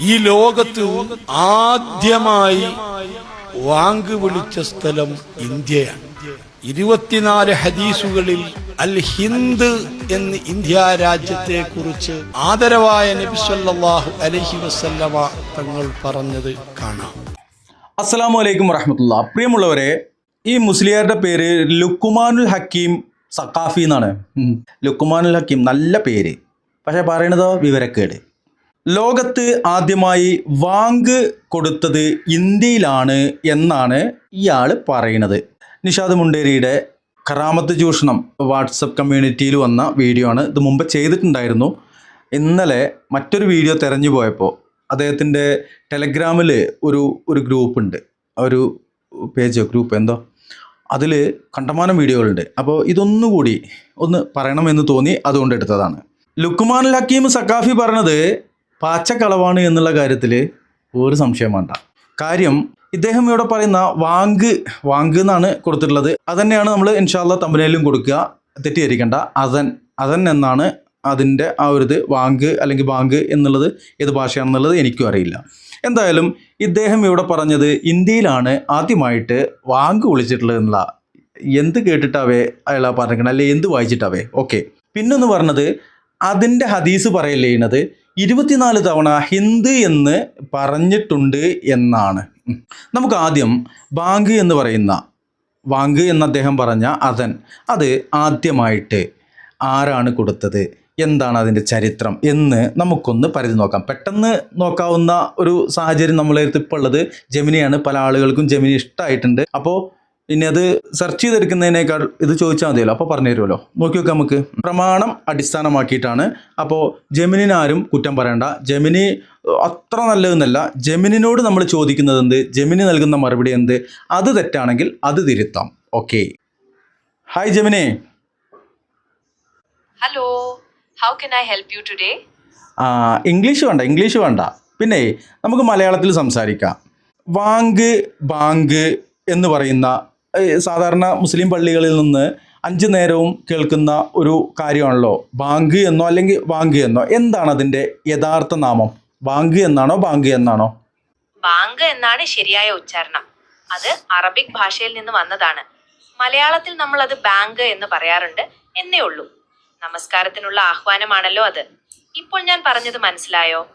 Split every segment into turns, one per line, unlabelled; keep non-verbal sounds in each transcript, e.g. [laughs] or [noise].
ഈ ലോകത്ത് ആദ്യമായി വാങ്ക് വിളിച്ച സ്ഥലം ഇന്ത്യയാണ്. ഇരുപത്തിനാല് ഹദീസുകളിൽ അൽ ഹിന്ദ് എന്ന് ഇന്ത്യ രാജ്യത്തെ കുറിച്ച് ആദരവായ നബി അലഹി വസല്ലമ തങ്ങൾ പറഞ്ഞത് കാണാം.
അസ്സലാമു അലൈക്കും വറഹമത്തുള്ള. പ്രിയമുള്ളവരെ ഈ മുസ്ലിയാരുടെ പേര് ലുക്കുമാനുൽ ഹക്കീം സക്കാഫി എന്നാണ്. ലുക്കുമാനുൽ ഹക്കീം നല്ല പേര്. പക്ഷെ പറയണതോ വിവരക്കേട്. ലോകത്ത് ആദ്യമായി വാങ്ക് കൊടുത്തത് ഇന്ത്യയിലാണ് എന്നാണ് ഇയാൾ പറയുന്നത്. നിഷാദ് മുണ്ടേരിയുടെ കറാമത്ത് ചൂഷണം വാട്സപ്പ് കമ്മ്യൂണിറ്റിയിൽ വന്ന വീഡിയോ ആണ്. ഇത് മുമ്പ് ചെയ്തിട്ടുണ്ടായിരുന്നു. ഇന്നലെ മറ്റൊരു വീഡിയോ തെരഞ്ഞു പോയപ്പോൾ അദ്ദേഹത്തിന്റെ ടെലഗ്രാമിൽ ഒരു ഒരു ഗ്രൂപ്പ് ഉണ്ട്. ഒരു പേജ് ഗ്രൂപ്പ് എന്തോ? അതിൽ കണ്ടമാനം വീഡിയോകളുണ്ട്. അപ്പോൾ ഇതൊന്നുകൂടി ഒന്ന് പറയണമെന്ന് തോന്നി അതുകൊണ്ട് എടുത്തതാണ്. ലുക്കുമാൻ ഹക്കീം സക്കാഫി പറഞ്ഞത് പാച്ചക്കളവാണ് എന്നുള്ള കാര്യത്തിൽ ഒരു സംശയം വേണ്ട. കാര്യം ഇദ്ദേഹം ഇവിടെ പറയുന്ന വാങ്ക് വാങ്ക് എന്നാണ് കൊടുത്തിട്ടുള്ളത്. അതന്നെയാണ് നമ്മൾ ഇൻഷാല്ല തമ്പനയിലും കൊടുക്കുക. തെറ്റിദ്ധരിക്കേണ്ട. അതൻ അതൻ എന്നാണ് അതിന്റെ ആ ഒരു ഇത്. വാങ്ക് അല്ലെങ്കിൽ ബാങ്ക് എന്നുള്ളത് ഏത് ഭാഷയാണെന്നുള്ളത് എനിക്കും അറിയില്ല. എന്തായാലും ഇദ്ദേഹം ഇവിടെ പറഞ്ഞത് ഇന്ത്യയിലാണ് ആദ്യമായിട്ട് വാങ്ക് വിളിച്ചിട്ടുള്ളത് എന്നുള്ള. എന്ത് കേട്ടിട്ടാവേ അയാൾ പറഞ്ഞിരിക്കണം അല്ലെ എന്ത് വായിച്ചിട്ടാവേ? ഓക്കെ പിന്നൊന്ന് പറഞ്ഞത് അതിന്റെ ഹദീസ് പറയല്ലേ ഇരുപത്തിനാല് തവണ ഹിന്ദ് എന്ന് പറഞ്ഞിട്ടുണ്ട് എന്നാണ്. നമുക്ക് ആദ്യം ബാങ്ക് എന്ന് പറയുന്ന വാങ്ക് എന്ന് അദ്ദേഹം പറഞ്ഞ അതൻ അത് ആദ്യമായിട്ട് ആരാണ് കൊടുത്തത്? എന്താണ് അതിന്റെ ചരിത്രം എന്ന് നമുക്കൊന്ന് പരിധി നോക്കാം. പെട്ടെന്ന് നോക്കാവുന്ന ഒരു സാഹചര്യം നമ്മളെ ഇപ്പോൾ ഉള്ളത് ജമിനിയാണ്. പല ആളുകൾക്കും ജമിനി ഇഷ്ടമായിട്ടുണ്ട് അപ്പോൾ ഇനി അത് സെർച്ച് ചെയ്തെടുക്കുന്നതിനേക്കാൾ ഇത് ചോദിച്ചാൽ മതിയല്ലോ. അപ്പോൾ പറഞ്ഞു തരുമല്ലോ നോക്കി നോക്കാം നമുക്ക്. പ്രമാണം അടിസ്ഥാനമാക്കിയിട്ടാണ്. അപ്പോൾ ജമിനിനാരും കുറ്റം പറയണ്ട. ജമിനി അത്ര നല്ലതെന്നല്ല. ജമിനിനോട് നമ്മൾ ചോദിക്കുന്നത് എന്ത്? ജമിനി നൽകുന്ന മറുപടി എന്ത്? അത് തെറ്റാണെങ്കിൽ അത് തിരുത്താം. Okay. Hi Gemini.
Hello how can I help you today
ആ, ഇംഗ്ലീഷ് വേണ്ട ഇംഗ്ലീഷ് വേണ്ട. പിന്നെ നമുക്ക് മലയാളത്തിൽ സംസാരിക്കാം. വാങ്ക് ബാങ്ക് എന്ന് പറയുന്ന സാധാരണ മുസ്ലിം പള്ളികളിൽ നിന്ന് അഞ്ച് നേരവും കേൾക്കുന്ന ഒരു കാര്യമാണല്ലോ. ബാങ്ക് എന്നോ അല്ലെങ്കിൽ വാങ്ക് എന്നോ. എന്താണ് അതിന്റെ യഥാർത്ഥ നാമം? ബാങ്ക് എന്നാണോ ബാങ്ക് എന്നാണോ?
ബാങ്ക് എന്നാണ് ശരിയായ ഉച്ചാരണം. അത് അറബിക് ഭാഷയിൽ നിന്ന് വന്നതാണ്. മലയാളത്തിൽ നമ്മൾ അത് ബാങ്ക് എന്ന് പറയാറുണ്ട്. എന്നേ ഉള്ളൂ. നമസ്കാരത്തിനുള്ള ആഹ്വാനമാണല്ലോ അത്. ഇപ്പോൾ ഞാൻ പറഞ്ഞത് മനസ്സിലായോ?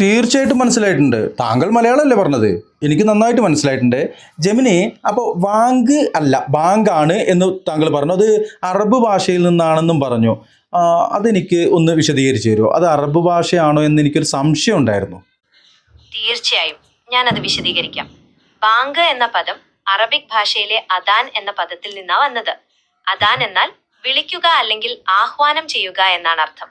തീർച്ചയായിട്ടും മനസ്സിലായിട്ടുണ്ട്. താങ്കൾ മലയാളമല്ലേ പറഞ്ഞത്? എനിക്ക് നന്നായിട്ട് മനസ്സിലായിട്ടുണ്ട്. ജമിനി അപ്പോൾ വാങ്ക് അല്ല ബാങ്കാണ് എന്ന് താങ്കൾ പറഞ്ഞു. അത് അറബ് ഭാഷയിൽ നിന്നാണെന്നും പറഞ്ഞു. അതെനിക്ക് ഒന്ന് വിശദീകരിച്ചു തരുമോ? അത് അറബ് ഭാഷയാണോ എന്ന് എനിക്കൊരു സംശയം ഉണ്ടായിരുന്നു.
തീർച്ചയായും. ഞാൻ അത് വിശദീകരിക്കാം. ബാങ്ക് എന്ന പദം അറബിക് ഭാഷയിലെ അദാൻ എന്ന പദത്തിൽ നിന്നാണ് വന്നത്. അദാൻ എന്നാൽ വിളിക്കുക അല്ലെങ്കിൽ ആഹ്വാനം ചെയ്യുക എന്നാണ് അർത്ഥം.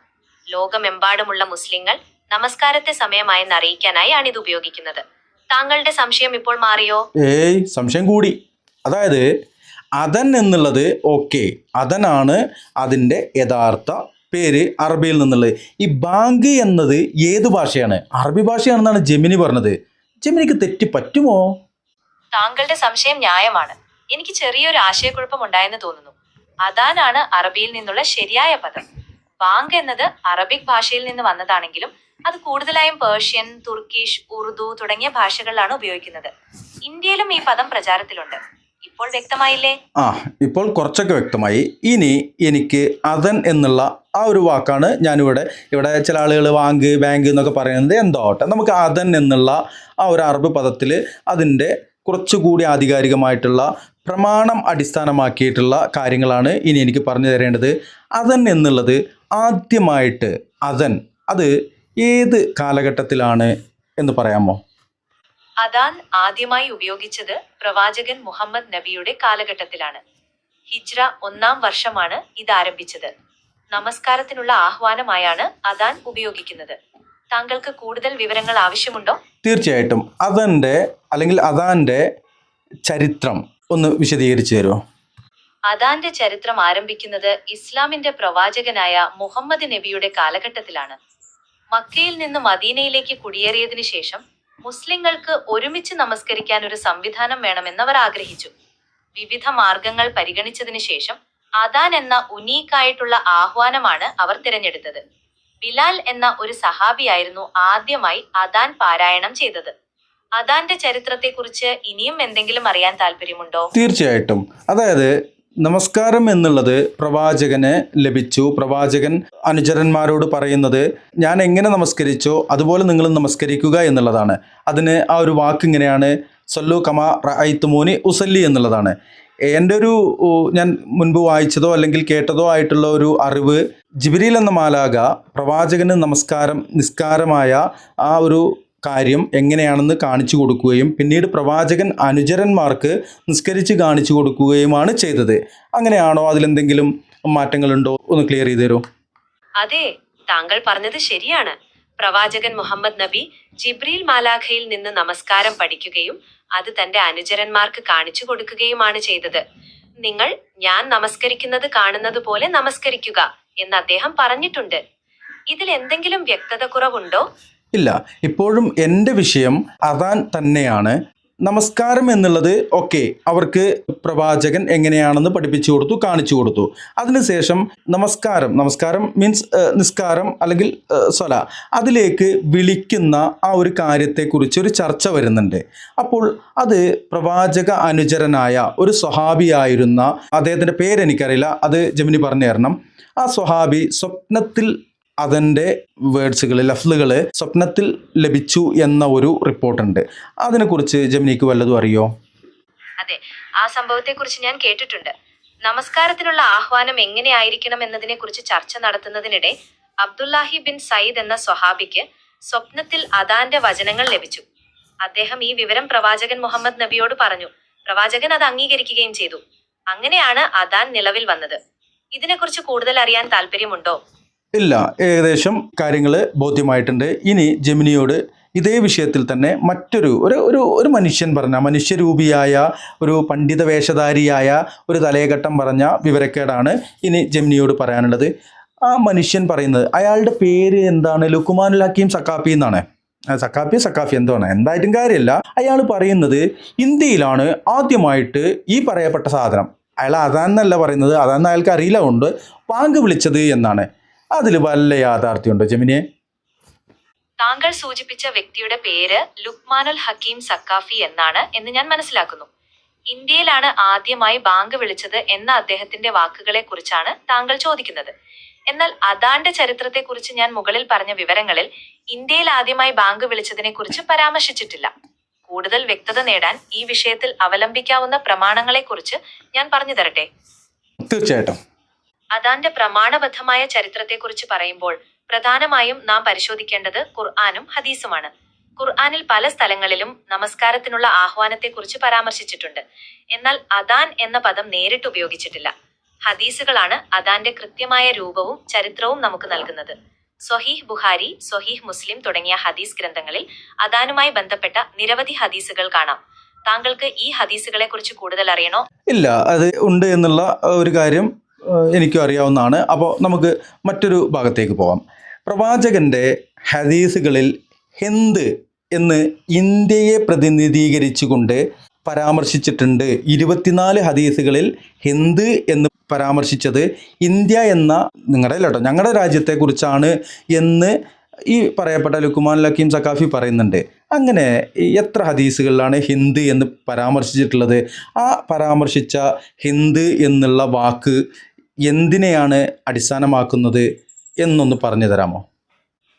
ലോകമെമ്പാടുമുള്ള മുസ്ലിങ്ങൾ നമസ്കാരത്തെ സമയമായെന്ന് അറിയിക്കാനായാണ് ഇത് ഉപയോഗിക്കുന്നത്. താങ്കളുടെ സംശയം ഇപ്പോൾ മാറിയോ?
ഏയ് സംശയം കൂടി. അതായത് അതൻ എന്നുള്ളത് ഓക്കെ. അതനാണ് അതിന്റെ യഥാർത്ഥ പേര് അറബിയിൽ നിന്നുള്ളത്. ഈ ബാങ്ക് എന്നത് ഏത് ഭാഷയാണ്? അറബി ഭാഷയാണെന്നാണ് ജെമിനി പറഞ്ഞത്. ജെമിനിക്ക് തെറ്റി പറ്റുമോ?
താങ്കളുടെ സംശയം ന്യായമാണ്. എനിക്ക് ചെറിയൊരു ആശയക്കുഴപ്പം ഉണ്ടായെന്ന് തോന്നുന്നു. അദാനാണ് അറബിയിൽ നിന്നുള്ള ശരിയായ പദം. ബാങ്ക് എന്നത് അറബിക് ഭാഷയിൽ നിന്ന് വന്നതാണെങ്കിലും അത് കൂടുതലായും പേർഷ്യൻ തുർക്കിഷ് ഉറുദു തുടങ്ങിയ ഭാഷകളിലാണ് ഉപയോഗിക്കുന്നത്. ഇന്ത്യയിലും ഈ പദം പ്രചാരത്തിലുണ്ട്. ഇപ്പോൾ വ്യക്തമായില്ലേ?
ആ ഇപ്പോൾ കുറച്ചൊക്കെ വ്യക്തമായി. ഇനി എനിക്ക് അതൻ എന്നുള്ള ആ ഒരു വാക്കാണ് ഞാനിവിടെ ഇവിടെ ചില ആളുകൾ വാങ്ക് ബാങ്ക് എന്നൊക്കെ പറയുന്നത് എന്തോട്ടെ. നമുക്ക് അതൻ എന്നുള്ള ആ ഒരു അറബ് പദത്തിൽ അതിന്റെ കുറച്ചുകൂടി ആധികാരികമായിട്ടുള്ള പ്രമാണം അടിസ്ഥാനമാക്കിയിട്ടുള്ള കാര്യങ്ങളാണ് ഇനി എനിക്ക് പറഞ്ഞു തരേണ്ടത്. അതൻ എന്നുള്ളത് ആദ്യമായിട്ട് അതൻ അത് ഏത് കാലഘട്ടത്തിലാണ് എന്ന് പറയാമോ?
അദാൻ ആദ്യമായി ഉപയോഗിച്ചത് പ്രവാചകൻ മുഹമ്മദ് നബിയുടെ കാലഘട്ടത്തിലാണ്. ഹിജ്ര ഒന്നാം വർഷമാണ് ഇത് ആരംഭിച്ചത്. നമസ്കാരത്തിനുള്ള ആഹ്വാനമായാണ് അദാൻ ഉപയോഗിക്കുന്നത്. താങ്കൾക്ക് കൂടുതൽ വിവരങ്ങൾ ആവശ്യമുണ്ടോ?
തീർച്ചയായിട്ടും. അതന്റെ അല്ലെങ്കിൽ അദാന്റെ ചരിത്രം ഒന്ന് വിശദീകരിച്ചു തരുമോ
അദാന്റെ ചരിത്രം ആരംഭിക്കുന്നത് ഇസ്ലാമിന്റെ പ്രവാചകനായ മുഹമ്മദ് നബിയുടെ കാലഘട്ടത്തിലാണ്. മക്കയിൽ നിന്ന് മദീനയിലേക്ക് കുടിയേറിയതിനു ശേഷം മുസ്ലിങ്ങൾക്ക് ഒരുമിച്ച് നമസ്കരിക്കാൻ ഒരു സംവിധാനം വേണമെന്നവർ ആഗ്രഹിച്ചു. വിവിധ മാർഗങ്ങൾ പരിഗണിച്ചതിനു ശേഷം അദാൻ എന്ന ഉനീക്കായിട്ടുള്ള ആഹ്വാനമാണ് അവർ തിരഞ്ഞെടുത്തത്. ബിലാൽ എന്ന ഒരു സഹാബിയായിരുന്നു ആദ്യമായി അദാൻ പാരായണം ചെയ്തത്. അദാന്റെ ചരിത്രത്തെക്കുറിച്ച് ഇനിയും എന്തെങ്കിലും അറിയാൻ താല്പര്യമുണ്ടോ
തീർച്ചയായിട്ടും. അതായത് നമസ്കാരം എന്നുള്ളത് പ്രവാചകന് ലഭിച്ചു. പ്രവാചകൻ അനുചരന്മാരോട് പറയുന്നത് ഞാൻ എങ്ങനെ നമസ്കരിച്ചോ അതുപോലെ നിങ്ങൾ നമസ്കരിക്കുക എന്നുള്ളതാണ്. അതിന് ആ ഒരു വാക്ക് ഇങ്ങനെയാണ്. സല്ലു കമാ റൈത്തുമോനി ഉസല്ലി എന്നുള്ളതാണ്. എന്റെ ഒരു ഞാൻ മുൻപ് വായിച്ചതോ അല്ലെങ്കിൽ കേട്ടതോ ആയിട്ടുള്ള ഒരു അറിവ് ജിബിരിൽ എന്ന മാലാക പ്രവാചകന് നമസ്കാരം നിസ്കാരമായ ആ ഒരു കാര്യം എങ്ങനെയാണെന്ന് കാണിച്ചു കൊടുക്കുകയും പിന്നീട് പ്രവാചകൻ അനുചരന്മാർക്ക് നിസ്കരിച്ച് കാണിച്ചു കൊടുക്കുകയുമാണ് ചെയ്തത്. അങ്ങനെയാണോ അതിലെന്തെങ്കിലും മാറ്റങ്ങളുണ്ടോ? ഒന്ന് ക്ലിയർ ചെയ്തു തരുമോ?
അതെ താങ്കൾ പറഞ്ഞത് ശരിയാണ്. പ്രവാചകൻ മുഹമ്മദ് നബി ജിബ്രീൽ മാലാഖയിൽ നിന്ന് നമസ്കാരം പഠിക്കുകയും അത് തന്റെ അനുചരന്മാർക്ക് കാണിച്ചു കൊടുക്കുകയുമാണ് ചെയ്തത്. നിങ്ങൾ ഞാൻ നമസ്കരിക്കുന്നത് കാണുന്നത് പോലെ നമസ്കരിക്കുക എന്ന് അദ്ദേഹം പറഞ്ഞിട്ടുണ്ട്. ഇതിൽ എന്തെങ്കിലും വ്യക്തത കുറവുണ്ടോ?
ഇല്ല. ഇപ്പോഴും എന്റെ വിഷയം അതാൻ തന്നെയാണ്. നമസ്കാരം എന്നുള്ളത് ഓക്കെ അവർക്ക് പ്രവാചകൻ എങ്ങനെയാണെന്ന് പഠിപ്പിച്ചു കൊടുത്തു കാണിച്ചു കൊടുത്തു. അതിനുശേഷം നമസ്കാരം നമസ്കാരം മീൻസ് നിസ്കാരം അല്ലെങ്കിൽ സ്വല. അതിലേക്ക് വിളിക്കുന്ന ആ ഒരു കാര്യത്തെക്കുറിച്ച് ഒരു ചർച്ച വരുന്നുണ്ട്. അപ്പോൾ അത് പ്രവാചക അനുചരനായ ഒരു സ്വഹാബിയായിരുന്ന അദ്ദേഹത്തിന്റെ പേരെനിക്കറിയില്ല അത് ജമിനി പറഞ്ഞു തരണം. ആ സ്വഹാബി സ്വപ്നത്തിൽ അതിന്റെ വേർഡ്സുകൾ ലഫ്ലുകൾ സ്വപ്നത്തിൽ ലഭിച്ചു എന്ന ഒരു റിപ്പോർട്ടുണ്ട്. അതിനെക്കുറിച്ച് ജമിനിക്ക് വല്ലതും അറിയോ?
അതെ ആ സംഭവത്തെക്കുറിച്ച് ഞാൻ കേട്ടിട്ടുണ്ട്. നമസ്കാരത്തിനുള്ള ആഹ്വാനം എങ്ങനെയായിരിക്കണം എന്നതിനെ കുറിച്ച് ചർച്ച നടത്തുന്നതിനിടെ അബ്ദുല്ലാഹി ബിൻ സയ്യിദ് എന്ന സ്വഹാബിക്ക് സ്വപ്നത്തിൽ അദാന്റെ വചനങ്ങൾ ലഭിച്ചു. അദ്ദേഹം ഈ വിവരം പ്രവാചകൻ മുഹമ്മദ് നബിയോട് പറഞ്ഞു. പ്രവാചകൻ അത് അംഗീകരിക്കുകയും ചെയ്തു. അങ്ങനെയാണ് അദാൻ നിലവിൽ വന്നത്. ഇതിനെക്കുറിച്ച് കൂടുതൽ അറിയാൻ താല്പര്യമുണ്ടോ
ഇല്ല ഏകദേശം കാര്യങ്ങൾ ബോധ്യമായിട്ടുണ്ട്. ഇനി ജെമിനിയോട് ഇതേ വിഷയത്തിൽ തന്നെ മറ്റൊരു ഒരു ഒരു ഒരു മനുഷ്യൻ പറഞ്ഞ മനുഷ്യരൂപിയായ ഒരു പണ്ഡിത വേഷധാരിയായ ഒരു തലയഘട്ടം പറഞ്ഞ വിവരക്കേടാണ് ഇനി ജെമിനിയോട് പറയാനുള്ളത്. ആ മനുഷ്യൻ പറയുന്നത് അയാളുടെ പേര് എന്താണ്? ലുക്കുമാനുൽ ഹക്കീം സക്കാപ്പി എന്നാണ്. സക്കാപ്പി സക്കാഫി എന്താണ് എന്തായിട്ടും കാര്യമില്ല. അയാൾ പറയുന്നത് ഇന്ത്യയിലാണ് ആദ്യമായിട്ട് ഈ പറയപ്പെട്ട സാധനം. അയാൾ അതാന്നല്ല പറയുന്നത് അതാന്ന് അയാൾക്ക് അറിയില്ല കൊണ്ട് പാങ്ക് വിളിച്ചത് എന്നാണ്. അതിൽ വല്ല യാഥാർത്ഥ്യമുണ്ടോ ജമിനിയെ?
താങ്കൾ സൂചിപ്പിച്ച വ്യക്തിയുടെ പേര് ലുക്മാനുൽ ഹക്കീം സക്കാഫി എന്നാണ് എന്ന് ഞാൻ മനസ്സിലാക്കുന്നു. ഇന്ത്യയിലാണ് ആദ്യമായി ബാങ്ക് വിളിച്ചത് എന്ന അദ്ദേഹത്തിന്റെ വാക്കുകളെ കുറിച്ചാണ് താങ്കൾ ചോദിക്കുന്നത്. എന്നാൽ അദാന്റെ ചരിത്രത്തെക്കുറിച്ച് ഞാൻ മുകളിൽ പറഞ്ഞ വിവരങ്ങളിൽ ഇന്ത്യയിൽ ആദ്യമായി ബാങ്ക് വിളിച്ചതിനെ കുറിച്ച് പരാമർശിച്ചിട്ടില്ല. കൂടുതൽ വ്യക്തത നേടാൻ ഈ വിഷയത്തിൽ അവലംബിക്കാവുന്ന പ്രമാണങ്ങളെക്കുറിച്ച് ഞാൻ പറഞ്ഞു തരട്ടെ.
തീർച്ചയായിട്ടും.
അദാന്റെ പ്രമാണബദ്ധമായ ചരിത്രത്തെക്കുറിച്ച് പറയുമ്പോൾ പ്രധാനമായും നാം പരിശോധിക്കേണ്ടത് ഖുർആാനും ഹദീസുമാണ്. ഖുർആാനിൽ പല സ്ഥലങ്ങളിലും നമസ്കാരത്തിനുള്ള ആഹ്വാനത്തെക്കുറിച്ച് പരാമർശിച്ചിട്ടുണ്ട്. എന്നാൽ അദാൻ എന്ന പദം നേരിട്ട് ഉപയോഗിച്ചിട്ടില്ല. ഹദീസുകളാണ് അദാന്റെ കൃത്യമായ രൂപവും ചരിത്രവും നമുക്ക് നൽകുന്നത്. സൊഹീഹ് ബുഹാരി സൊഹീഹ് മുസ്ലിം തുടങ്ങിയ ഹദീസ് ഗ്രന്ഥങ്ങളിൽ അദാനുമായി ബന്ധപ്പെട്ട നിരവധി ഹദീസുകൾ കാണാം. താങ്കൾക്ക് ഈ ഹദീസുകളെ കുറിച്ച് കൂടുതൽ അറിയണോ?
ഇല്ല അത് ഉണ്ട് എന്നുള്ള ഒരു കാര്യം എനിക്കും അറിയാവുന്നതാണ്. അപ്പോൾ നമുക്ക് മറ്റൊരു ഭാഗത്തേക്ക് പോകാം പ്രവാചകന്റെ ഹദീസുകളിൽ ഹിന്ദ് എന്ന് ഇന്ത്യയെ പ്രതിനിധീകരിച്ചുകൊണ്ട് പരാമർശിച്ചിട്ടുണ്ട്. ഇരുപത്തിനാല് ഹദീസുകളിൽ ഹിന്ദ് എന്ന് പരാമർശിച്ചത് ഇന്ത്യ എന്ന നിങ്ങളുടെ കേട്ടോ ഞങ്ങളുടെ രാജ്യത്തെക്കുറിച്ചാണ് എന്ന് ഈ പറയപ്പെട്ട ലുക്കുമാൻ ലക്കീം സക്കാഫി പറയുന്നുണ്ട്. അങ്ങനെ എത്ര ഹദീസുകളിലാണ് ഹിന്ദ് എന്ന് പരാമർശിച്ചിട്ടുള്ളത്? ആ പരാമർശിച്ച ഹിന്ദ് എന്നുള്ള വാക്ക് എന്തിനെയാണ് അടിസ്ഥാനമാക്കുന്നത് എന്നൊന്ന് പറഞ്ഞു തരാമോ?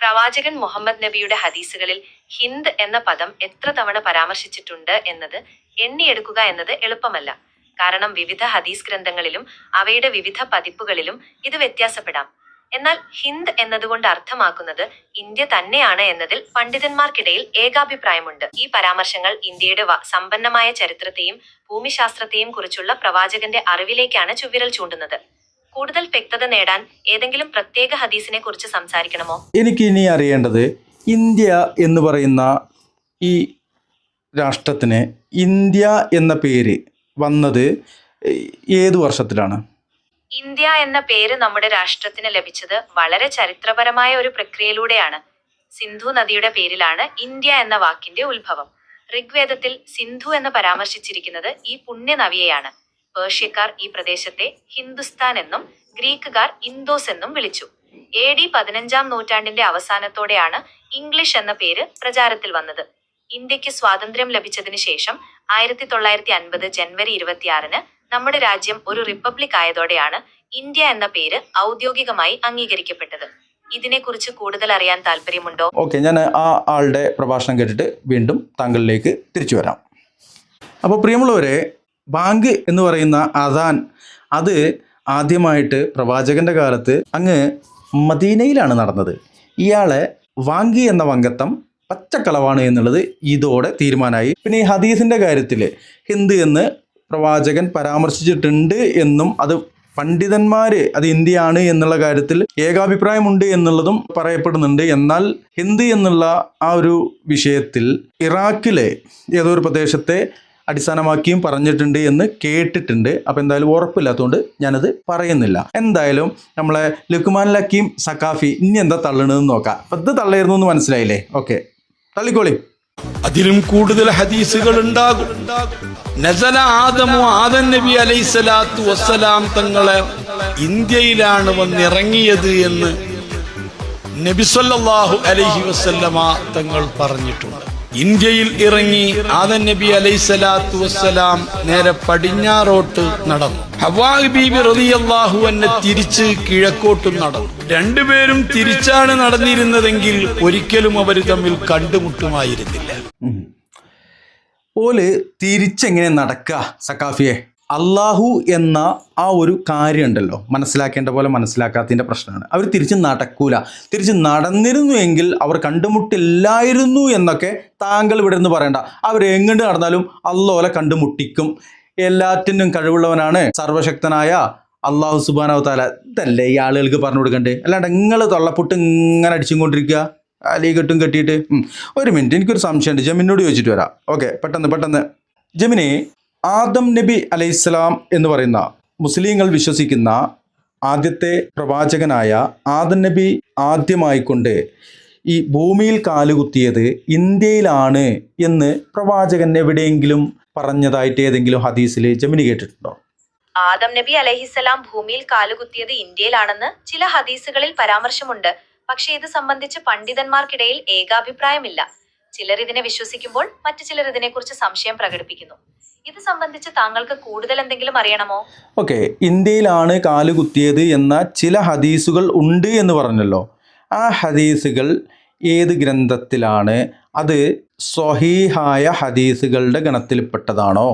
പ്രവാചകൻ മുഹമ്മദ് നബിയുടെ ഹദീസുകളിൽ ഹിന്ദ് എന്ന പദം എത്ര തവണ പരാമർശിച്ചിട്ടുണ്ട് എന്നത് എണ്ണിയെടുക്കുക എന്നത് എളുപ്പമല്ല. കാരണം വിവിധ ഹദീസ് ഗ്രന്ഥങ്ങളിലും അവയുടെ വിവിധ പതിപ്പുകളിലും ഇത് വ്യത്യാസപ്പെടാം. എന്നാൽ ഹിന്ദ് എന്നതുകൊണ്ട് അർത്ഥമാക്കുന്നത് ഇന്ത്യ തന്നെയാണ് എന്നതിൽ പണ്ഡിതന്മാർക്കിടയിൽ ഏകാഭിപ്രായമുണ്ട്. ഈ പരാമർശങ്ങൾ ഇന്ത്യയുടെ സമ്പന്നമായ ചരിത്രത്തെയും ഭൂമിശാസ്ത്രത്തെയും കുറിച്ചുള്ള പ്രവാചകന്റെ അറിവിലേക്കാണ് ചുവിരൽ ചൂണ്ടുന്നത്. കൂടുതൽ വ്യക്തത നേടാൻ ഏതെങ്കിലും പ്രത്യേക ഹദീസിനെ കുറിച്ച് സംസാരിക്കണമോ?
എനിക്ക് ഇനി അറിയേണ്ടത് ഇന്ത്യ എന്ന് പറയുന്ന ഈ രാഷ്ട്രത്തിന് ഇന്ത്യ എന്ന പേര് വന്നത് ഏത് വർഷത്തിലാണ്?
ഇന്ത്യ എന്ന പേര് നമ്മുടെ രാഷ്ട്രത്തിന് ലഭിച്ചത് വളരെ ചരിത്രപരമായ ഒരു പ്രക്രിയയിലൂടെയാണ്. സിന്ധു നദിയുടെ പേരിലാണ് ഇന്ത്യ എന്ന വാക്കിന്റെ ഉത്ഭവം. ഋഗ്വേദത്തിൽ സിന്ധു എന്ന് പരാമർശിച്ചിരിക്കുന്നത് ഈ പുണ്യനവിയെയാണ്. പേർഷ്യക്കാർ ഈ പ്രദേശത്തെ ഹിന്ദുസ്ഥാൻ എന്നും ഗ്രീക്കുകാർ ഇന്തോസ് എന്നും വിളിച്ചു. എ ഡി പതിനഞ്ചാം നൂറ്റാണ്ടിന്റെ അവസാനത്തോടെയാണ് ഇംഗ്ലീഷ് എന്ന പേര് പ്രചാരത്തിൽ വന്നത്. ഇന്ത്യയ്ക്ക് സ്വാതന്ത്ര്യം ലഭിച്ചതിന് ശേഷം ആയിരത്തി തൊള്ളായിരത്തി അൻപത് ജനുവരി ഇരുപത്തിയാറിന് നമ്മുടെ രാജ്യം ഒരു റിപ്പബ്ലിക് ആയതോടെയാണ് ഇന്ത്യ എന്ന പേര് ഔദ്യോഗികമായി അംഗീകരിക്കപ്പെട്ടത്. ഇതിനെക്കുറിച്ച് കൂടുതൽ അറിയാൻ താല്പര്യമുണ്ടോ
ഓക്കെ ഞാൻ ആ ആളുടെ പ്രഭാഷണം കേട്ടിട്ട് വീണ്ടും താങ്കളിലേക്ക് തിരിച്ചു വരാം. അപ്പോൾ പ്രിയമുള്ളവരെ ബാങ്ക് എന്ന് പറയുന്ന അദാൻ അത് ആദ്യമായിട്ട് പ്രവാചകന്റെ കാലത്ത് അങ്ങ് മദീനയിലാണ് നടന്നത്. ഇയാളെ വാങ്കി എന്ന വങ്കത്തം പച്ചക്കളവാണ് എന്നുള്ളത് ഇതോടെ തീരുമാനമായി. പിന്നെ ഈ ഹദീസിന്റെ കാര്യത്തിൽ ഹിന്ദു എന്ന് പ്രവാചകൻ പരാമർശിച്ചിട്ടുണ്ട് എന്നും അത് പണ്ഡിതന്മാർ അത് ഇന്ത്യയാണ് എന്നുള്ള കാര്യത്തിൽ ഏകാഭിപ്രായമുണ്ട് എന്നുള്ളതും പറയപ്പെടുന്നുണ്ട്. എന്നാൽ ഹിന്ദു എന്നുള്ള ആ ഒരു വിഷയത്തിൽ ഇറാഖിലെ ഏതോ ഒരു പ്രദേശത്തെ അടിസ്ഥാനമാക്കിയും പറഞ്ഞിട്ടുണ്ട് എന്ന് കേട്ടിട്ടുണ്ട്. അപ്പം എന്തായാലും ഉറപ്പില്ലാത്തതുകൊണ്ട് ഞാനത് പറയുന്നില്ല. എന്തായാലും നമ്മളെ ലുക്കുമാൻ ലക്കീം സക്കാഫി ഇനി എന്താ തള്ളണതെന്ന് നോക്കാം. അപ്പം ഇത് തള്ളയിരുന്നു എന്ന് മനസ്സിലായില്ലേ? ഓക്കെ. തള്ളിക്കോളി.
അതിലും കൂടുതൽ ഹദീസുകൾ ഉണ്ടാകും. നസല ആദമു ആദൻ നബി അലൈസലാത്തു വസ്സലാം തങ്ങളെ ഇന്ത്യയിലാണ് വന്നിറങ്ങിയത് എന്ന് നബിസ്വല്ലാഹു അലൈഹി വസല്ലമ തങ്ങൾ പറഞ്ഞിട്ടുണ്ട്. ഇന്ത്യയിൽ ഇറങ്ങി ആദൻ നബി അലൈസലാത്തു വസ്സലാം നേരെ പടിഞ്ഞാറോട്ട് നടന്നു. ഹവാഹ് എന്നെ തിരിച്ച് കിഴക്കോട്ടും നടന്നു. രണ്ടുപേരും തിരിച്ചാണ് നടന്നിരുന്നതെങ്കിൽ ഒരിക്കലും അവർ തമ്മിൽ കണ്ടുമുട്ടുമായിരുന്നില്ല.
ഓൽ തിരിച്ചെങ്ങനെ നടക്ക സക്കാഫിയെ അള്ളാഹു എന്ന ആ ഒരു കാര്യമുണ്ടല്ലോ. മനസ്സിലാക്കേണ്ട പോലെ മനസ്സിലാക്കാത്തതിന്റെ പ്രശ്നമാണ്. അവർ തിരിച്ച് നടക്കൂല. തിരിച്ച് നടന്നിരുന്നു എങ്കിൽ അവർ കണ്ടുമുട്ടില്ലായിരുന്നു എന്നൊക്കെ താങ്കൾ ഇവിടെ നിന്ന് പറയണ്ട. അവർ എങ്ങോട്ട് നടന്നാലും അള്ളോലെ കണ്ടുമുട്ടിക്കും. എല്ലാറ്റിനും കഴിവുള്ളവനാണ് സർവശക്തനായ അള്ളാഹു സുബാനാവ് താല ഇതല്ലേ ഈ ആളുകൾക്ക് പറഞ്ഞു കൊടുക്കണ്ടേ? അല്ലാണ്ട് നിങ്ങൾ തൊള്ളപ്പൊട്ട് ഇങ്ങനെ അടിച്ചും കൊണ്ടിരിക്കുക അലി കെട്ടും കെട്ടിയിട്ട്. ഒരു മിനിറ്റ് എനിക്കൊരു സംശയമുണ്ട്. ജമിനോട് ചോദിച്ചിട്ട് വരാം. ഓക്കെ പെട്ടെന്ന് പെട്ടെന്ന്. ജമിനി ആദം നബി അലൈഹിസ്സലാം എന്ന് പറയുന്ന മുസ്ലിങ്ങൾ വിശ്വസിക്കുന്ന ആദ്യത്തെ പ്രവാചകനായ ആദം നബി ആദ്യമായിക്കൊണ്ട് ഈ ഭൂമിയിൽ കാലുകുത്തിയത് ഇന്ത്യയിലാണ് എന്ന് പ്രവാചകൻ എവിടെയെങ്കിലും പറഞ്ഞതായിട്ട് ഏതെങ്കിലും ഹദീസിൽ ജമിനി കേട്ടിട്ടുണ്ടോ?
ആദം നബി അലഹിസലാം ഭൂമിയിൽ കാലുകുത്തിയത് ഇന്ത്യയിലാണെന്ന് ചില ഹദീസുകളിൽ പരാമർശമുണ്ട്. പക്ഷേ ഇത് സംബന്ധിച്ച് പണ്ഡിതന്മാർക്കിടയിൽ ഏകാഭിപ്രായമില്ല. ചിലർ ഇതിനെ വിശ്വസിക്കുമ്പോൾ മറ്റു ചിലർ ഇതിനെക്കുറിച്ച് സംശയം പ്രകടിപ്പിക്കുന്നു. ഇത് സംബന്ധിച്ച് താങ്കൾക്ക് കൂടുതൽ എന്തെങ്കിലും അറിയണമോ?
ഓക്കെ ഇന്ത്യയിലാണ് കാലുകുത്തിയത് എന്ന ചില ഹദീസുകൾ ഉണ്ട് എന്ന് പറഞ്ഞല്ലോ. ആ ഹദീസുകൾ ഏത് ഗ്രന്ഥത്തിലാണ്? അത് സ്വഹീഹായ ഹദീസുകളുടെ ഗണത്തിൽപ്പെട്ടതാണോ?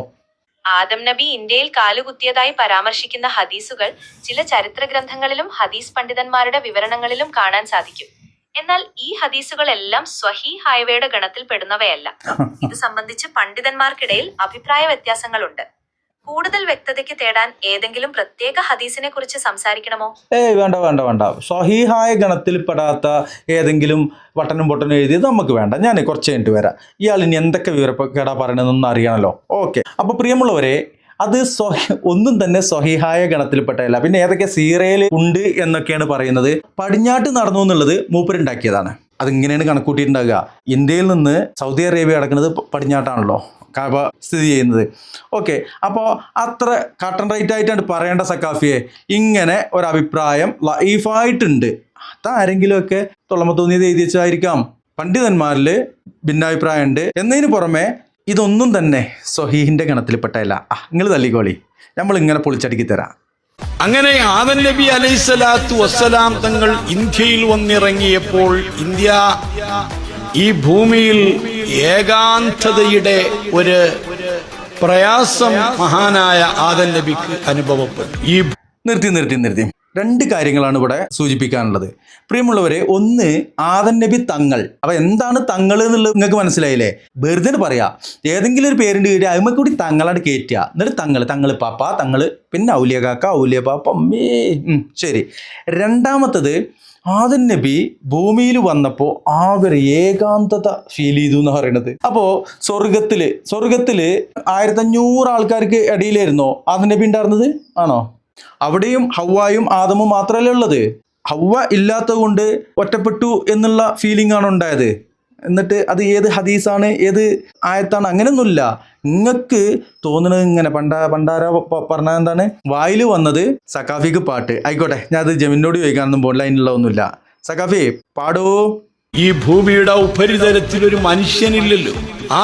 ആദം നബി ഇന്ത്യയിൽ കാലുകുത്തിയതായി പരാമർശിക്കുന്ന ഹദീസുകൾ ചില ചരിത്ര ഗ്രന്ഥങ്ങളിലും ഹദീസ് പണ്ഡിതന്മാരുടെ വിവരണങ്ങളിലും കാണാൻ സാധിക്കും. എന്നാൽ ഈ ഹദീസുകളെല്ലാം സ്വഹി ഹൈവേയുടെ ഗണത്തിൽ പെടുന്നവയല്ല [laughs] ഇത് സംബന്ധിച്ച് പണ്ഡിതന്മാർക്കിടയിൽ അഭിപ്രായ വ്യത്യാസങ്ങളുണ്ട്. കൂടുതൽ വ്യക്തതയ്ക്ക് തേടാൻ ഏതെങ്കിലും പ്രത്യേക ഹദീസിനെ കുറിച്ച് സംസാരിക്കണമോ?
ഏയ് വേണ്ട വേണ്ട വേണ്ട. സ്വഹീഹായ ഗണത്തിൽപ്പെടാത്ത ഏതെങ്കിലും വട്ടനും പൊട്ടനും എഴുതിയത് നമുക്ക് വേണ്ട. ഞാൻ കുറച്ച് കഴിഞ്ഞിട്ട് വരാം. ഇയാൾ ഇനി എന്തൊക്കെ വിവരക്കേടാ പറയണതെന്ന് അറിയണമല്ലോ ഓക്കെ. അപ്പോൾ പ്രിയമുള്ളവരെ അത് ഒന്നും തന്നെ സ്വഹിഹായ ഗണത്തിൽപ്പെട്ടതല്ല പിന്നെ ഏതൊക്കെ സീറയിൽ ഉണ്ട് എന്നൊക്കെയാണ് പറയുന്നത്. പടിഞ്ഞാട്ട് നടന്നു എന്നുള്ളത് മൂപ്പരുണ്ടാക്കിയതാണ്. അതിങ്ങനെയാണ് കണക്കൂട്ടിയിട്ടുണ്ടാകുക ഇന്ത്യയിൽ നിന്ന് സൗദി അറേബ്യ അടക്കുന്നത് പടിഞ്ഞാട്ടാണല്ലോ. കാബ സ്ഥിതി ചെയ്യുന്നത്. ഓക്കെ. അപ്പോൾ അത്ര കട്ടൺ റൈറ്റ് ആയിട്ടാണ് പറയേണ്ട സക്കാഫിയെ ഇങ്ങനെ ഒരു അഭിപ്രായം ലൈഫായിട്ടുണ്ട്. അതാരെങ്കിലുമൊക്കെ തുളമ തോന്നിയത് എഴുതി വെച്ചായിരിക്കാം. പണ്ഡിതന്മാരിൽ ഭിന്നാഭിപ്രായമുണ്ട്. എന്നതിന് പുറമെ ഇതൊന്നും തന്നെ സ്വഹീഹിന്റെ ഗണത്തിൽപ്പെട്ടതല്ല ആ നിങ്ങൾ തല്ലിക്കോളി നമ്മൾ ഇങ്ങനെ പൊളിച്ചടുക്കി തരാം.
അങ്ങനെ ആദൻ നബി അലൈസലാത്തു വസ്സലാം തങ്ങൾ ഇന്ത്യയിൽ വന്നിറങ്ങിയപ്പോൾ ഇന്ത്യ ഈ ഭൂമിയിൽ ഏകാന്തതയുടെ ഒരു പ്രയാസം മഹാനായ ആദൻ നബിക്ക് അനുഭവപ്പെട്ടു. ഈ
നിർത്തി നിർത്തി നിർത്തി. രണ്ട് കാര്യങ്ങളാണ് ഇവിടെ സൂചിപ്പിക്കാനുള്ളത്. പ്രിയമുള്ളവരെ ഒന്ന് ആദൻ നബി തങ്ങൾ. അപ്പൊ എന്താണ് തങ്ങൾ എന്നുള്ളത് നിങ്ങൾക്ക് മനസ്സിലായില്ലേ? വെറുതെ പറയാ. ഏതെങ്കിലും ഒരു പേരിന്റെ കീഴിൽ അതിമ കൂടി തങ്ങളാണ് കയറ്റുക. എന്നിട്ട് തങ്ങൾ തങ്ങൾ പാപ്പ തങ്ങൾ പിന്നെ ഔലിയ കാക്ക ഔലിയ പാപ്പ അമ്മേ ശരി. രണ്ടാമത്തത് ആദൻ നബി ഭൂമിയിൽ വന്നപ്പോൾ ആകെ ഏകാന്തത ഫീൽ ചെയ്തു എന്ന് പറയുന്നത് അപ്പോൾ സ്വർഗത്തിൽ സ്വർഗത്തിൽ ആയിരത്തഞ്ഞൂറ് ആൾക്കാർക്ക് ഇടയിലായിരുന്നോ ആദൻ നബി ഉണ്ടായിരുന്നത്? ആണോ? അവിടെയും ഹവ്വായും ആദമും മാത്രമല്ലേ ഉള്ളത്? ഹവ്വ ഇല്ലാത്തത് കൊണ്ട് ഒറ്റപ്പെട്ടു എന്നുള്ള ഫീലിംഗ് ആണ് ഉണ്ടായത്. എന്നിട്ട് അത് ഏത് ഹദീസാണ്? ഏത് ആയത്താണ്? അങ്ങനെയൊന്നുമില്ല. നിങ്ങൾക്ക് തോന്നുന്നത് ഇങ്ങനെ. പണ്ട പണ്ടാര പറഞ്ഞ എന്താണ്? വായിൽ വന്നത് സക്കാഫിക്ക് പാട്ട്. ആയിക്കോട്ടെ ഞാൻ അത് ജമിനോട് ചോദിക്കാനൊന്നും പോകില്ല അതിനുള്ള ഒന്നുമില്ല സക്കാഫി പാടൂ?
ഈ ഭൂമിയുടെ ഉപരിതലത്തിൽ ഒരു മനുഷ്യനില്ലല്ലോ. ആ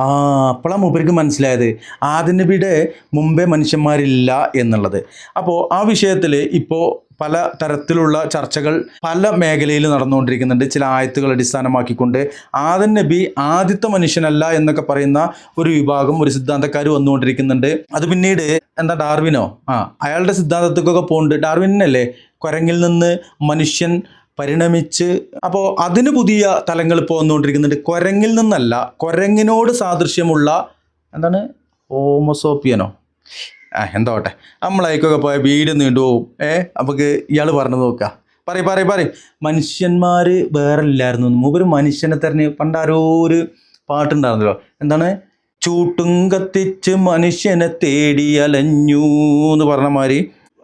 ആ അപ്പോഴാണ് മൂപ്പർക്ക് മനസ്സിലായത്. ആദിനബിയുടെ മുമ്പേ മനുഷ്യന്മാരില്ല എന്നുള്ളത്. അപ്പോൾ ആ വിഷയത്തിൽ ഇപ്പോൾ പല തരത്തിലുള്ള ചർച്ചകൾ പല മേഖലയിൽ നടന്നുകൊണ്ടിരിക്കുന്നുണ്ട്. ചില ആയത്തുകൾ അടിസ്ഥാനമാക്കിക്കൊണ്ട് ആദൻ നബി ആദ്യത്തെ മനുഷ്യനല്ല എന്നൊക്കെ പറയുന്ന ഒരു വിഭാഗം ഒരു സിദ്ധാന്തക്കാർ വന്നുകൊണ്ടിരിക്കുന്നുണ്ട്. അത് പിന്നീട് എന്താ ഡാർവിനോ? ആ അയാളുടെ സിദ്ധാന്തത്തിക്കൊക്കെ പോകുന്നുണ്ട് ഡാർവിനല്ലേ? കുരങ്ങിൽ നിന്ന് മനുഷ്യൻ പരിണമിച്ച് അപ്പോൾ അതിന് പുതിയ തലങ്ങൾ ഇപ്പോൾ വന്നുകൊണ്ടിരിക്കുന്നുണ്ട്. കുരങ്ങിൽ നിന്നല്ല കുരങ്ങിനോട് സാദൃശ്യമുള്ള എന്താണ്? ഹോമോസോപ്പിയനോ ആ എന്താവട്ടെ. നമ്മളേക്കൊക്കെ പോയ വീട് നീണ്ടുപോകും ഏ നമുക്ക് ഇയാൾ പറഞ്ഞു നോക്കുക പറയും പറയും പറയും. മനുഷ്യന്മാർ വേറെ ഇല്ലായിരുന്നു മൂപ്പര് മനുഷ്യനെ തന്നെ പണ്ടാരോ ഒരു പാട്ടുണ്ടായിരുന്നല്ലോ. എന്താണ്? ചൂട്ടും കത്തിച്ച് മനുഷ്യനെ തേടി അലഞ്ഞു എന്ന് പറഞ്ഞ മാതിരി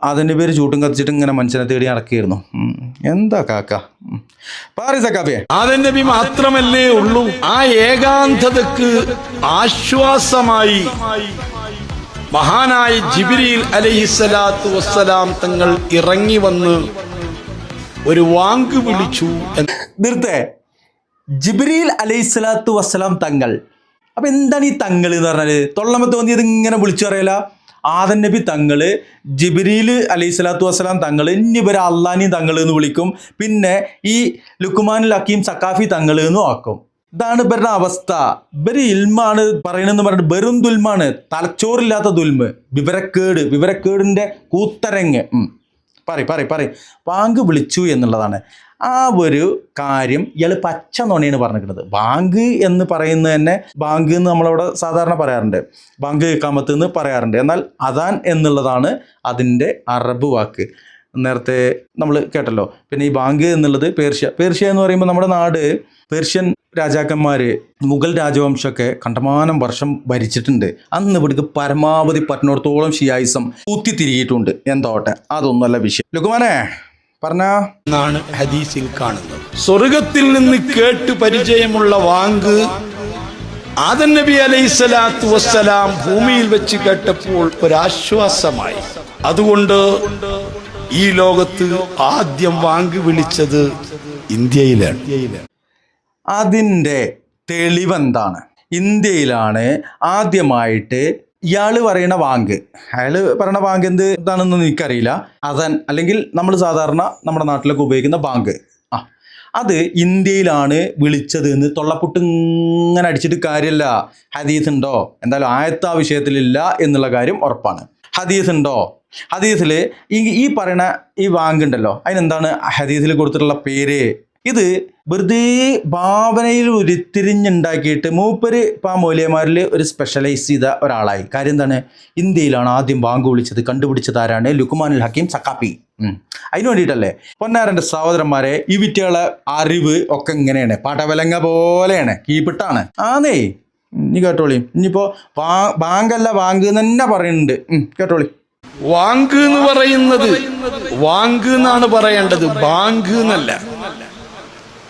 അതിന്റെ പേര് ചൂട്ടും കത്തിച്ചിട്ട് ഇങ്ങനെ മനുഷ്യനെ തേടി നടക്കുകയായിരുന്നു. എന്താ കാക്ക? ഉം. പാറി സക്കാഫിയെ
നബി മാത്രമല്ലേ ഉള്ളൂ. ആ ഏകാന്തതക്ക് ആശ്വാസമായി മഹാനായ ജിബിരിയിൽ അലഹിസലാത്തു വസ്സലാം തങ്ങൾ ഇറങ്ങി വന്ന് ഒരു വാങ്ക് വിളിച്ചു
നിർത്തേ. ജിബ്രീൽ അലൈഹിസ്സലാത്തു വസ്സലാം തങ്ങൾ. അപ്പൊ എന്താണ് ഈ തങ്ങൾ എന്ന് പറഞ്ഞാൽ? തൊള്ളമ തോന്നിയത് ഇങ്ങനെ വിളിച്ചു പറയല? ആദൻ നബി തങ്ങൾ അലൈഹി സ്വലാത്തു വസ്സലാം തങ്ങൾ ഇനി ഇവരെ അള്ളാനി തങ്ങൾ എന്ന് വിളിക്കും. പിന്നെ ഈ ലുക്കുമാനുൽ അക്കീം സക്കാഫി തങ്ങൾ എന്നും ആക്കും. ഇതാണ് ഇവരുടെ അവസ്ഥ. ഇവർ ഇൽമാണ് പറയണെന്ന് പറഞ്ഞിട്ട് വെറും ദുൽമാണ്. തലച്ചോറില്ലാത്ത ദുൽമ്. വിവരക്കേട്. വിവരക്കേടിന്റെ കൂത്തരങ്ങ്. പറയും പറയും പറയും. പാങ്ക് വിളിച്ചു എന്നുള്ളതാണ്. ആ ഒരു കാര്യം ഇയാൾ പച്ച നുണയാണ് പറഞ്ഞിരിക്കുന്നത്. ബാങ്ക് എന്ന് പറയുന്നത് തന്നെ ബാങ്ക് എന്ന് നമ്മളവിടെ സാധാരണ പറയാറുണ്ട്. ബാങ്ക് കാമത്ത് എന്ന് പറയാറുണ്ട്. എന്നാൽ അതാൻ എന്നുള്ളതാണ് അതിന്റെ അറബ് വാക്ക്. നേരത്തെ നമ്മൾ കേട്ടല്ലോ. പിന്നെ ഈ ബാങ്ക് എന്നുള്ളത് പേർഷ്യ. പേർഷ്യ എന്ന് പറയുമ്പോൾ നമ്മുടെ നാട് പേർഷ്യൻ രാജാക്കന്മാർ മുഗൾ രാജവംശമൊക്കെ കണ്ടമാനം വർഷം ഭരിച്ചിട്ടുണ്ട്. അന്ന് ഇവിടേക്ക് പരമാവധി പറ്റുന്നിടത്തോളം ഷിയായിസം കുത്തിത്തിരിയിട്ടുണ്ട് എന്താവട്ടെ അതൊന്നുമല്ല വിഷയം. ലുക്കുമാനെ പറഞ്ഞ.
എന്നാണ് ഹദീസിൽ കാണുന്നത്. സ്വർഗത്തിൽ നിന്ന് കേട്ട് പരിചയമുള്ള വാങ്ക് ആദൻ നബി അലൈഹിസ്സലാത്തു വസ്സലാം ഭൂമിയിൽ വെച്ച് കേട്ടപ്പോൾ ഒരാശ്വാസമായി. അതുകൊണ്ട് ഈ ലോകത്ത് ആദ്യം വാങ്ക് വിളിച്ചത് ഇന്ത്യയിലാണ്.
അതിന്റെ തെളിവെന്താണ്? ഇന്ത്യയിലാണ് ആദ്യമായിട്ട് ഇയാൾ പറയുന്ന വാങ്ക്. അയാൾ പറയുന്ന വാങ്ക് എന്ത് ഇതാണെന്ന് എനിക്കറിയില്ല. അതൻ അല്ലെങ്കിൽ നമ്മൾ സാധാരണ നമ്മുടെ നാട്ടിലൊക്കെ ഉപയോഗിക്കുന്ന ബാങ്ക്. ആ അത് ഇന്ത്യയിലാണ് വിളിച്ചത് എന്ന് തൊള്ളപ്പൊട്ട് ഇങ്ങനെ അടിച്ചിട്ട് കാര്യമല്ല ഹദീസ് ഉണ്ടോ? എന്തായാലും ആയത്ത ആ വിഷയത്തിലില്ല എന്നുള്ള കാര്യം ഉറപ്പാണ്. ഹദീസ് ഉണ്ടോ? ഹദീസിൽ ഈ ഈ പറയുന്ന ഈ വാങ്ക് ഉണ്ടല്ലോ അതിനെന്താണ്? ഹദീസിൽ കൊടുത്തിട്ടുള്ള പേര്. ഇത് വെറുതെ ഭാവനയിൽ ഉരുത്തിരിഞ്ഞുണ്ടാക്കിയിട്ട് മൂപ്പര് ഇപ്പം മൂല്യമാരിൽ ഒരു സ്പെഷ്യലൈസ് ചെയ്ത ഒരാളായി. കാര്യം എന്താണ്? ഇന്ത്യയിലാണ് ആദ്യം ബാങ്ക് വിളിച്ചത് കണ്ടുപിടിച്ചത് ആരാണ്? ലുക്കുമാനുൽ ഹക്കീം സക്കാപ്പി അതിനു വേണ്ടിയിട്ടല്ലേ? പൊന്നാരന്റെ സഹോദരന്മാരെ ഈ വിറ്റുകളെ അറിവ് ഒക്കെ ഇങ്ങനെയാണ്. പടവലങ്ങ പോലെയാണ് കീപ്പിട്ടാണ്. ആന്നേ ഇനി കേട്ടോളി. ഇനിയിപ്പോൾ ബാങ്കല്ല ബാങ്ക് തന്നെ പറയുന്നുണ്ട്. കേട്ടോളി.
വാങ്ക് എന്ന് പറയുന്നത് വാങ്ക് എന്നാണ് പറയേണ്ടത്. ബാങ്ക് എന്നല്ല.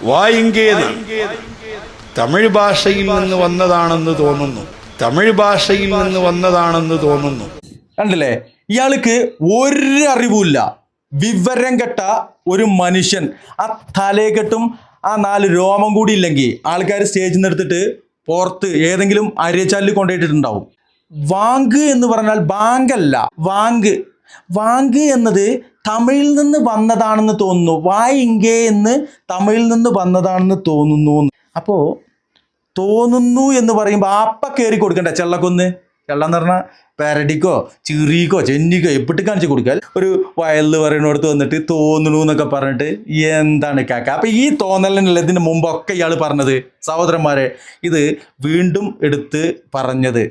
വായിങ്കേന്നാണ് തമിഴ് ഭാഷയിൽ നിന്ന് വന്നതാണെന്ന് തോന്നുന്നു. തമിഴ് ഭാഷയിൽ നിന്ന് വന്നതാണെന്ന് തോന്നുന്നു.
കണ്ടില്ലേ? ഇയാൾക്ക് ഒരു അറിവുമില്ല. വിവരം കെട്ട ഒരു മനുഷ്യൻ. ആ തലയെക്കെട്ടും ആ നാല് രോമം കൂടി ഇല്ലെങ്കിൽ ആൾക്കാർ സ്റ്റേജിൽ നിന്ന് എടുത്തിട്ട് പുറത്ത് ഏതെങ്കിലും അരിയച്ചാലിൽ കൊണ്ടുപോയിട്ടുണ്ടാവും വാങ്ക് എന്ന് പറഞ്ഞാൽ ബാങ്കല്ല. വാങ്ക്. വാങ്ക് എന്നത് തമിഴിൽ നിന്ന് വന്നതാണെന്ന് തോന്നുന്നു. വായിങ്കേ എന്ന് തമിഴിൽ നിന്ന് വന്നതാണെന്ന് തോന്നുന്നു അപ്പോൾ തോന്നുന്നു എന്ന് പറയുമ്പോൾ അപ്പ കയറി കൊടുക്കണ്ട ചെള്ളക്കൊന്ന്? ചെള്ളം എന്ന് പറഞ്ഞാൽ പെരടിക്കോ ചിറിക്കോ ചെന്നിക്കോ എപ്പിട്ട് കാണിച്ച് കൊടുക്കാൻ ഒരു വയലിൽ പറയുന്നിടത്ത് വന്നിട്ട് തോന്നുന്നു എന്നൊക്കെ പറഞ്ഞിട്ട് എന്താണ് കാക്ക? അപ്പം ഈ തോന്നലിനുള്ള ഇതിന് മുമ്പൊക്കെ ഇയാൾ പറഞ്ഞത് സഹോദരന്മാരെ? ഇത് വീണ്ടും എടുത്ത് പറഞ്ഞത്.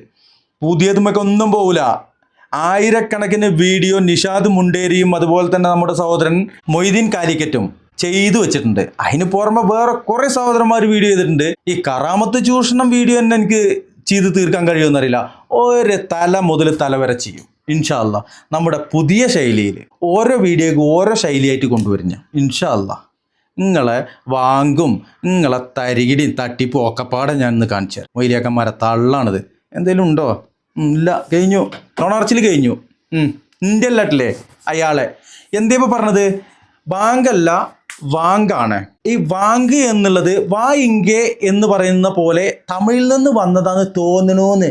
പുതിയതുമൊക്കെ ഒന്നും പോകില്ല ആയിരക്കണക്കിന് വീഡിയോ നിഷാദ് മുണ്ടേരിയും അതുപോലെ തന്നെ നമ്മുടെ സഹോദരൻ മൊയ്തീൻ കാലിക്കറ്റും ചെയ്തു വെച്ചിട്ടുണ്ട്. അതിന് പുറമെ വേറെ കുറെ സഹോദരന്മാർ വീഡിയോ ചെയ്തിട്ടുണ്ട്. ഈ കറാമത്ത് ചൂഷണം വീഡിയോ തന്നെ എനിക്ക് ചെയ്ത് തീർക്കാൻ കഴിയുമെന്നറിയില്ല. ഒരു തല മുതൽ തല വരെ ചെയ്യും. ഇൻഷാല്ല നമ്മുടെ പുതിയ ശൈലിയിൽ ഓരോ വീഡിയോക്ക് ഓരോ ശൈലിയായിട്ട് കൊണ്ടുവരുന്ന ഇൻഷാല്ല നിങ്ങളെ വാങ്ങും നിങ്ങളെ തരികിടിയും തട്ടിപ്പും ഒക്കെപ്പാടെ ഞാൻ ഇന്ന് കാണിച്ചു തരാം. മൊയിലിയാക്കന്മാരെ തള്ളാണിത്. എന്തെങ്കിലും ഉണ്ടോ? ഇല്ല കഴിഞ്ഞു. നോണർച്ചിൽ കഴിഞ്ഞു. ഇന്ത്യ അല്ലാട്ടില്ലേ? അയാളെ. എന്തേ ഇപ്പൊ പറഞ്ഞത്? ബാങ്കല്ല വാങ്കാണ്. ഈ വാങ്ക് എന്നുള്ളത് വാ ഇങ്കെ എന്ന് പറയുന്ന പോലെ തമിഴിൽ നിന്ന് വന്നതാന്ന് തോന്നണോന്ന്.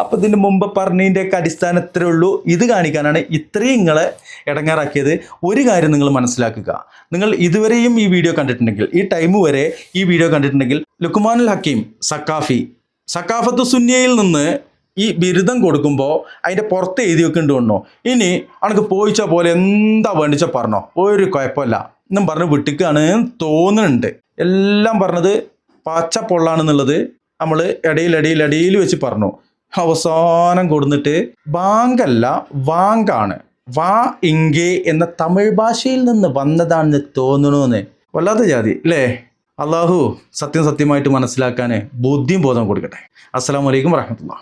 അപ്പൊ ഇതിന് മുമ്പ് പറഞ്ഞതിന്റെയൊക്കെ അടിസ്ഥാനത്തിലേ ഉള്ളൂ. ഇത് കാണിക്കാനാണ് ഇത്രയും നിങ്ങളെ ഇടങ്ങാറാക്കിയത് ഒരു കാര്യം നിങ്ങൾ മനസ്സിലാക്കുക. നിങ്ങൾ ഇതുവരെയും ഈ വീഡിയോ കണ്ടിട്ടുണ്ടെങ്കിൽ ഈ ടൈം വരെ ഈ വീഡിയോ കണ്ടിട്ടുണ്ടെങ്കിൽ ലുക്കുമാനുൽ ഹക്കീം സക്കാഫി സക്കാഫത്ത് സുന്യയിൽ നിന്ന് ഈ ബിരുദം കൊടുക്കുമ്പോൾ അതിന്റെ പുറത്ത് എഴുതി വെക്കുന്നുണ്ടോ ഇനി അനക്ക് പോയിച്ച പോലെ എന്താ വേണ്ടിച്ച പറഞ്ഞോ? ഒരു കുഴപ്പമില്ല. എന്നും പറഞ്ഞ് വിട്ടിക്കാണ് തോന്നുന്നുണ്ട്. എല്ലാം പറഞ്ഞത് പച്ച പൊള്ളാണെന്നുള്ളത് നമ്മൾ ഇടയിൽ ഇടയിൽ ഇടയിൽ വെച്ച് പറഞ്ഞു. അവസാനം കൊടുന്നിട്ട് ബാങ്കല്ല വാങ്കാണ്. വാ ഇങ്കേ എന്ന തമിഴ് ഭാഷയിൽ നിന്ന് വന്നതാണെന്ന് തോന്നണമെന്ന് വല്ലാത്ത ജാതി അല്ലേ അള്ളാഹു സത്യം സത്യമായിട്ട് മനസ്സിലാക്കാൻ ബുദ്ധിയും ബോധം കൊടുക്കട്ടെ. അസ്സാം വലൈക്കും വരഹമുല്ല